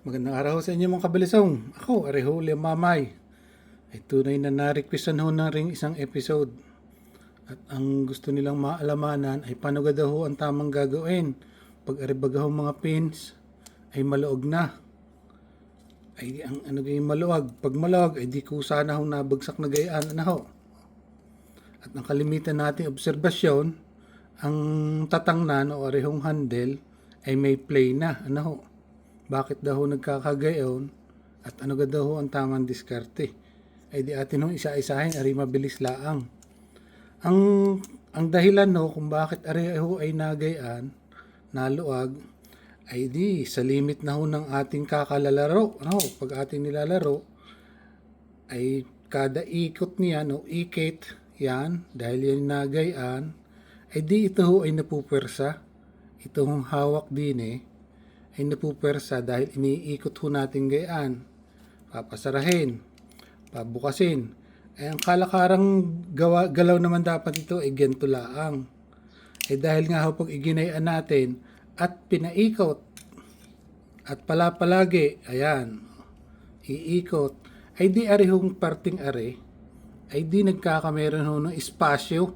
Magandang araw sa inyo mga kabalisong. Ako, Areho Mamay. Ay tunay na na-requestan ho na rin isang episode. At ang gusto nilang maalamanan ay paano ga daw ho ang tamang gagawin. Pag aribaga ho mga pins ay maluog na. Ay ang ano gayong maluwag. Pag maluwag ay di ko sana ho nabagsak na gayaan na ho. At ang kalimitan nating obserbasyon, ang tatangnan o arehong handle ay may play na. Ano ho? Bakit daw nagkakagayon at ano ga daw ang tamang diskarte? Ay di atin ho isa-isahin ari mabilis laang. Ang ang dahilan ho kung bakit ari ho ay nagayaan, naluag, ay di sa limit na ho ng ating kakalalaro. Ho? pag ating nilalaro, ay kada ikot niyan o ikit yan dahil yan nagayaan ay di ito ho ay napupwersa ito hong hawak din eh ay napupwersa dahil iniikot ho natin gayaan. Papasarahin pabukasin. Ay ang kalakarang gawa, galaw naman dapat ito ay ganito laang. Ay dahil nga ho pag iginayaan natin at pinaikot at pala palagi ayan iikot ay di arihong parting are ay di nagkakameron ho ng espasyo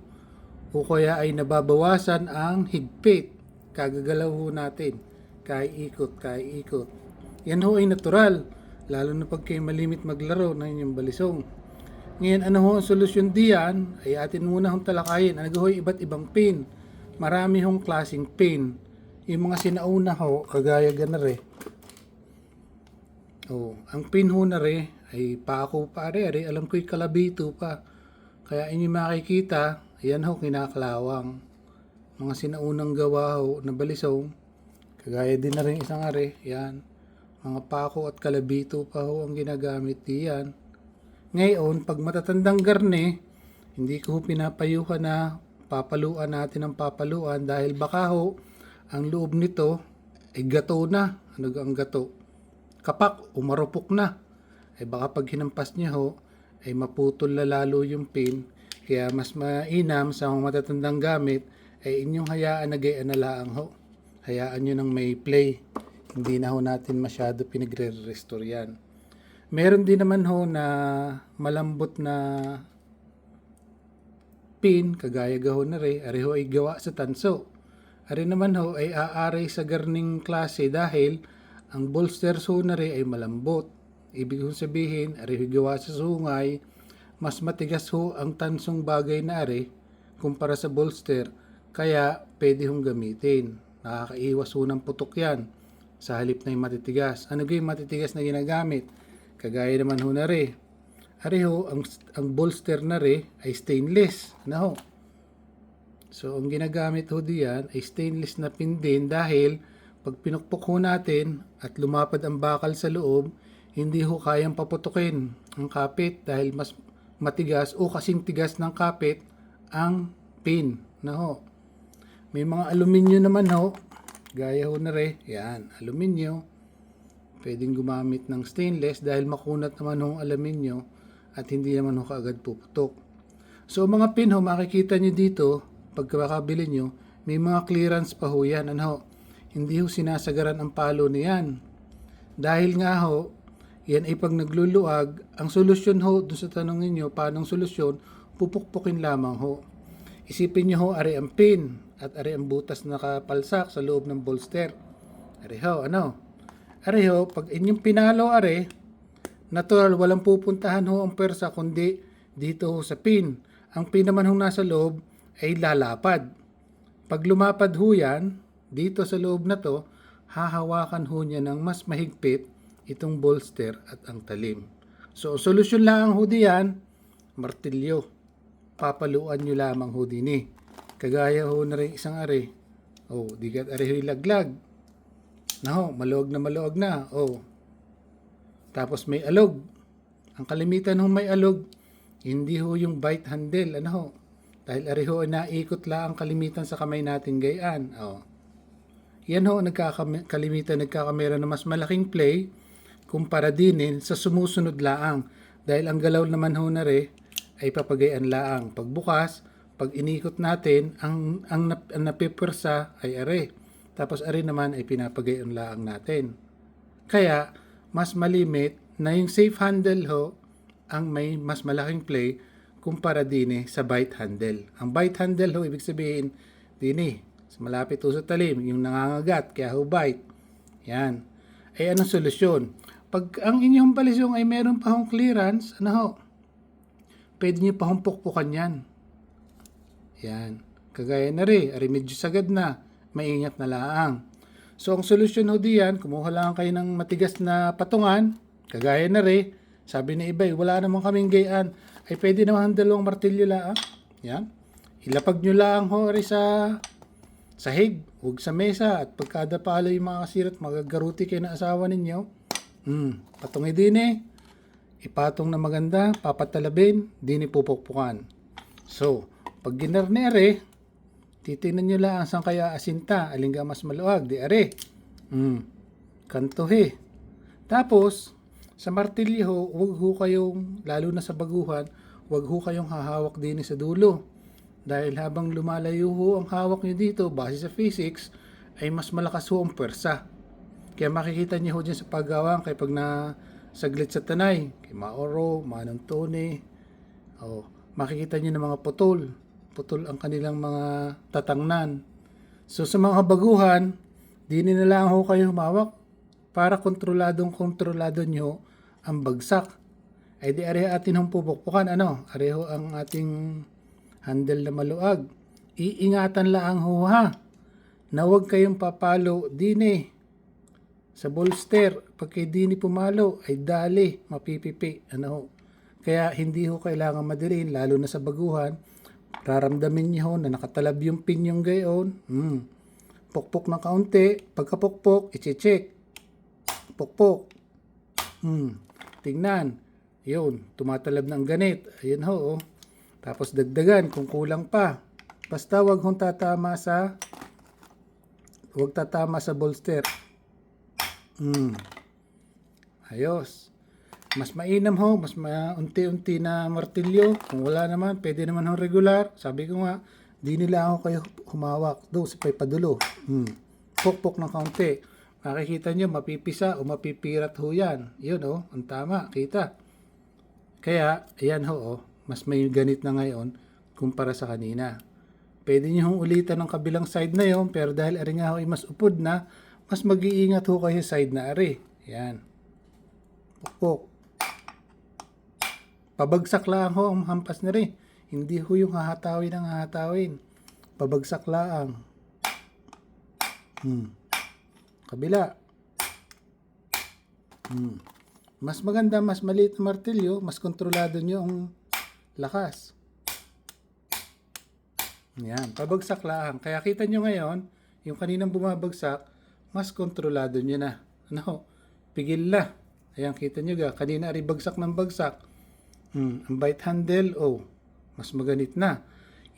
o kaya ay nababawasan ang higpit kagagalaw ho natin kay ikot kay ikot yan ho ay natural lalo na pag kayo malimit maglaro ng inyong balisong ngayon ano ho ang solusyon diyan ay atin muna hong talakayin ano ho iba't ibang pin marami hong klasing pin yung mga sinauna ho kagaya ganare Oh, ang pin ho na re ay pako pa re, re alam ko'y kalabito pa. Kaya inyo makikita, ayan ho kinaklawang. Mga sinaunang gawa ho na balisong. Kagaya din na rin isang are, yan. Mga pako at kalabito pa ho ang ginagamit diyan. Ngayon, pag matatandang garne, hindi ko pinapayuhan na papaluan natin ang papaluan dahil baka ho, ang loob nito ay gato na. Ano ang gato? kapak umarupok na. Ay baka pag hinampas niya ho, ay maputol na lalo yung pin. Kaya mas mainam sa mga matatandang gamit ay inyong hayaan na gayaan na laang ho. Hayaan nyo nang may play. Hindi na ho natin masyado pinagre-restore yan. Meron din naman ho na malambot na pin, kagaya gaho na re, ari ho ay gawa sa tanso. Ari naman ho ay aaray sa garning klase dahil ang bolster sonary ay malambot. Ibig kong sabihin, ari gawa sa sungay, mas matigas ho ang tansong bagay na ari kumpara sa bolster, kaya pwede hong gamitin. Nakakaiwas ho ng putok yan sa halip na yung matitigas. Ano yung matitigas na ginagamit? Kagaya naman ho na re. Ari ho, ang, ang bolster na re ay stainless. Ano ho? So, ang ginagamit ho diyan ay stainless na pin din dahil pag pinukpok ho natin at lumapad ang bakal sa loob, hindi ho kayang paputukin ang kapit dahil mas matigas o kasing tigas ng kapit ang pin na ho. May mga aluminyo naman ho, gaya ho na re, yan, aluminyo. Pwedeng gumamit ng stainless dahil makunat naman ho ang aluminyo at hindi naman ho kaagad puputok. So mga pin ho, makikita nyo dito, pagkakabili nyo, may mga clearance pa ho yan. Ano ho? hindi ho sinasagaran ang palo niyan. Dahil nga ho, yan ay pag nagluluag, ang solusyon ho, doon sa tanong ninyo, paanong solusyon, pupukpukin lamang ho. Isipin nyo ho, ari ang pin, at ari ang butas na nakapalsak sa loob ng bolster. Ari ho, ano? Ari ho, pag inyong pinalo ari, natural, walang pupuntahan ho ang persa, kundi dito ho sa pin. Ang pin naman ho nasa loob ay lalapad. Pag lumapad ho yan, dito sa loob na to, hahawakan ho niya ng mas mahigpit itong bolster at ang talim. So, solusyon lang ho diyan, martilyo. Papaluan nyo lamang ho din eh. Kagaya ho na rin isang are. Oh, di kat are ho laglag. Naho, maluwag na maluwag na. Oh. Tapos may alog. Ang kalimitan ho may alog, hindi ho yung bite handle. Ano ho? Dahil ari ho naikot lang ang kalimitan sa kamay natin gayaan. Oh. Yan ho, nagkakalimitan, nagkakamera na mas malaking play kumpara din sa sumusunod laang. Dahil ang galaw naman ho na re ay papagayan laang. Pagbukas, pag inikot natin, ang, ang, ang napipwersa ay are. Tapos are naman ay pinapagayon laang natin. Kaya, mas malimit na yung safe handle ho ang may mas malaking play kumpara din eh sa bite handle. Ang bite handle ho, ibig sabihin, din eh, malapit ho sa talim, yung nangangagat, kaya ho bite. Yan. Ay anong solusyon? Pag ang inyong balisyong ay meron pa hong clearance, ano ho? Pwede nyo pa hong pukpukan yan. Yan. Kagaya na rin, ari medyo sagad na, maingat na laang. So, ang solusyon ho diyan, kumuha lang kayo ng matigas na patungan, kagaya na rin, sabi ni iba, wala naman kaming gayaan, ay pwede naman ang dalawang martilyo laang. Yan. Ilapag nyo lang ho ari sa sahig, huwag sa mesa, at pagkada pala yung mga kasirat, magagaruti kayo na asawa ninyo. Hmm, patungi din eh. Ipatong na maganda, papatalabin, din ipupukpukan. So, pag ginarnere, titingnan nyo lang saan kaya asinta, alin ka mas maluwag, di are. Hmm, kantuhe. Tapos, sa martilyo, huwag ho kayong, lalo na sa baguhan, huwag ho kayong hahawak din sa dulo. Dahil habang lumalayo ho ang hawak nyo dito, base sa physics, ay mas malakas ho ang pwersa. Kaya makikita niyo ho dyan sa paggawang kay pag na saglit sa tanay, kay Maoro, Manong Tony, oh, makikita niyo ng mga putol. Putol ang kanilang mga tatangnan. So sa mga baguhan, di na ho kayo humawak para kontroladong kontrolado nyo ang bagsak. Ay di areho atin hong pupukpukan, ano? Areho ang ating handle na maluag. Iingatan lang ho ha na huwag kayong papalo dine sa bolster. Pag kay dini pumalo ay dali, mapipipi. Ano ho? Kaya hindi ho kailangan madalin, lalo na sa baguhan. Raramdamin niyo ho na nakatalab yung pin yung gayon. Hmm. Pukpok ng kaunti. Pagkapukpok, iche-check. Pukpok. Hmm. Tingnan. Yun, tumatalab ng ganit. Ayun ho, oh. Tapos dagdagan kung kulang pa. Basta wag hong tatama sa wag tatama sa bolster. Hmm. Ayos. Mas mainam ho, mas maunti-unti na martilyo. Kung wala naman, pwede naman ho regular. Sabi ko nga, di nila ako kayo humawak. Do, sa padulo. Hmm. Pukpok ng kaunti. Makikita nyo, mapipisa o mapipirat ho yan. Yun oh, ang tama, kita. Kaya, ayan ho, oh, mas may ganit na ngayon kumpara sa kanina. Pwede nyo hong ulitan ng kabilang side na yon pero dahil ari nga ho mas upod na, mas mag-iingat ho kayo side na ari. Yan. Pukpok. Pabagsak lang ho ang hampas na rin. Hindi ho yung hahatawin ang hahatawin. Pabagsak lang. Hmm. Kabila. Hmm. Mas maganda, mas maliit na martilyo, mas kontrolado nyo ang lakas. Yan, pabagsak lang. Kaya kita nyo ngayon, yung kaninang bumabagsak, mas kontrolado nyo na. Ano? Pigil na. Ayan, kita nyo ga, kanina ari bagsak ng bagsak. Hmm, ang bite handle, oh, mas maganit na.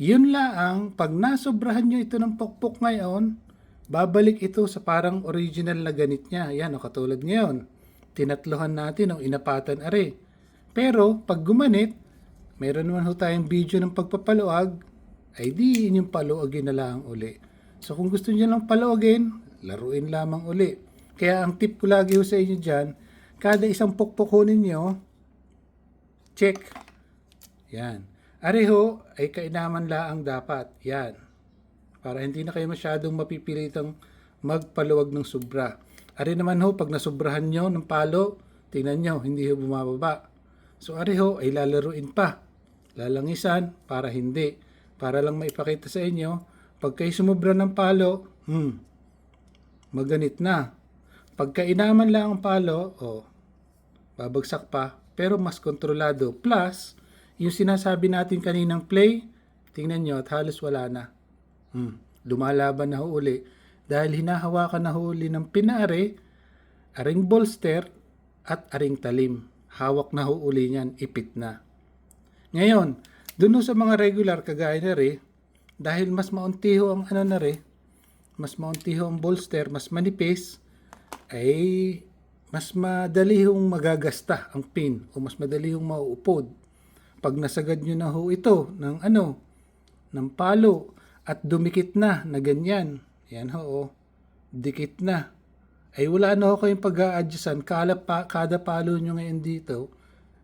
Yun lang, pag nasobrahan nyo ito ng pokpok ngayon, babalik ito sa parang original na ganit niya. Yan, o katulad ngayon. Tinatlohan natin ang inapatan are. Pero, pag gumanit, meron naman ho tayong video ng pagpapaluag, ay di inyong paluagin na lang uli. So, kung gusto niyo lang paluagin, laruin lamang uli. Kaya ang tip ko lagi ho sa inyo dyan, kada isang pokpok ho ninyo, check. Yan. Areho ay kainaman laang dapat. Yan. Para hindi na kayo masyadong mapipilitang magpaluwag ng sobra. Ari naman ho, pag nasubrahan nyo ng palo, tingnan nyo, hindi ho bumababa. So areho ay lalaruin pa. Lalangisan para hindi. Para lang maipakita sa inyo, pag kayo sumubra ng palo, hmm, maganit na. Pag kainaman lang ang palo, oh, babagsak pa, pero mas kontrolado. Plus, yung sinasabi natin kaninang play, tingnan nyo at halos wala na. Hmm, lumalaban na uli. Dahil hinahawakan na ho uli ng pinaare, aring bolster, at aring talim. Hawak na ho uli niyan, ipit na. Ngayon, dun sa mga regular kagaya na rin, dahil mas maunti ho ang ano na rin, mas maunti ho bolster, mas manipis, ay mas madali hong magagasta ang pin o mas madali hong mauupod. Pag nasagad nyo na ho ito ng ano, ng palo at dumikit na na ganyan, yan ho, oh, dikit na, ay wala na ako kayong pag-a-adjustan. Kada, pa, kada palo nyo ngayon dito,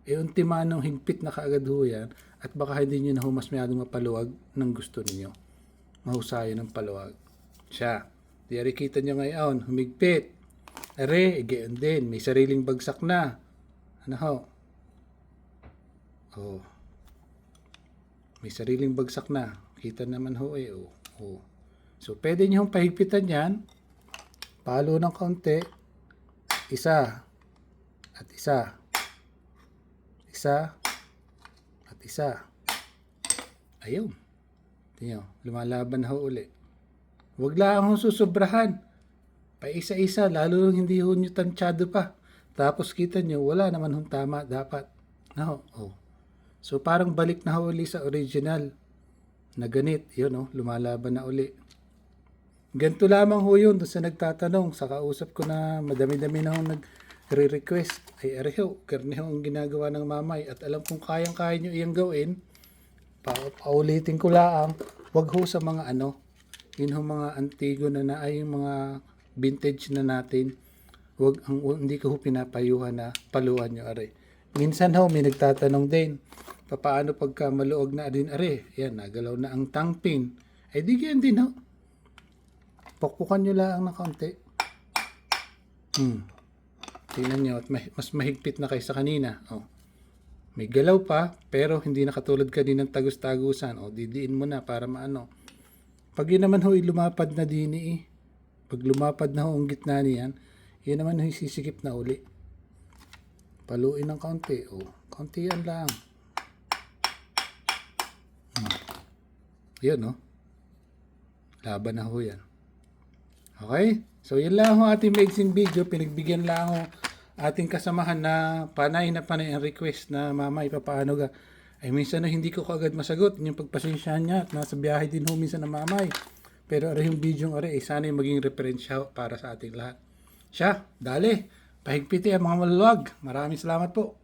ay untimanong higpit na kaagad ho yan. At baka hindi nyo na ho mas masyadong mapaluwag ng gusto ninyo. Mahusayan ng paluwag. Siya. Di ari kita nyo ngayon, humigpit. Are, gayon din. May sariling bagsak na. Ano ho? Oh. May sariling bagsak na. Kita naman ho eh. Oh. oh. So, pwede hong pahigpitan yan. Palo ng kaunti. Isa. At isa. Isa. At isa. Ayun. Tingnan, lumalaban ho uli. Huwag lang hong susobrahan. Pa isa-isa, lalo hindi ho nyo tansyado pa. Tapos kita nyo, wala naman hong tama dapat. No, oh. So parang balik na ho uli sa original na ganit. Yun, oh, lumalaban na uli. Ganito lamang ho yun sa nagtatanong. Sa kausap ko na madami-dami na hong nagre-request. Ay, areho, karne ho ang ginagawa ng mamay. At alam kong kayang-kaya nyo iyang gawin. Pa paulitin ko lang. Wag ho sa mga ano. Yun ho mga antigo na na ay yung mga vintage na natin. Wag ang hindi ko pinapayuhan na paluan nyo are. Minsan ho may nagtatanong din. Paano pagka maluog na din are? Yan, nagalaw na ang tangpin. Ay di ganyan din ho. Pukpukan nyo lang ng kaunti. Hmm. Tingnan nyo, at ma- mas mahigpit na kaysa kanina. Oh. May galaw pa, pero hindi na katulad kaninang tagus-tagusan. O, didiin mo na para maano. Pag yun naman ho, lumapad na din eh. Pag lumapad na ho ang gitna niyan, yun naman ho, sisikip na uli. Paluin ng kaunti. O, kaunti yan lang. Hmm. Yun, no? Laban na ho yan. Okay? So, yun lang ho ating maiksing video. Pinagbigyan lang ho ating kasamahan na panay na panay ang request na mama ipapaano ga. Ay minsan na hindi ko kagad masagot yung pagpasensyahan niya at nasa biyahe din ho minsan na mamay. Pero are yung video ng are, eh, sana yung maging referensya para sa ating lahat. Siya, dali, pahigpiti ang mga maluwag. Maraming salamat po.